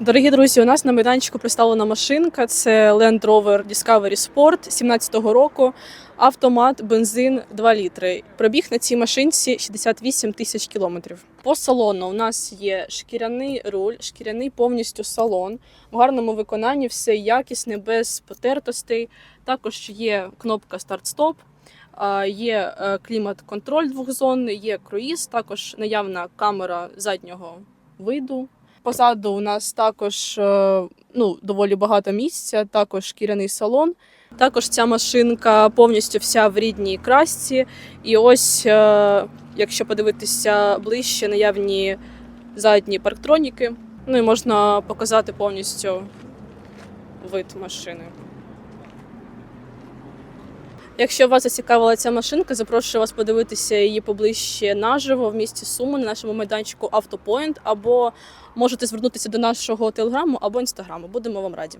Дорогі друзі, у нас на майданчику представлена машинка. Це Land Rover Discovery Sport 17-го року. Автомат, бензин 2 літри. Пробіг на цій машинці 68 тисяч кілометрів. По салону у нас є шкіряний руль, шкіряний повністю салон. В гарному виконанні все якісне, без потертостей. Також є кнопка старт-стоп. Є е, клімат-контроль двохзонний, є круїз, також наявна камера заднього виду. Позаду у нас також е, ну, доволі багато місця, також шкіряний салон. Також ця машинка повністю вся в рідній красці. І ось, е, якщо подивитися ближче, наявні задні парктроніки. Ну і можна показати повністю вид машини. Якщо вас зацікавила ця машинка, запрошую вас подивитися її поближче наживо в місті Суми на нашому майданчику Автопоінт, або можете звернутися до нашого телеграму або інстаграму. Будемо вам раді.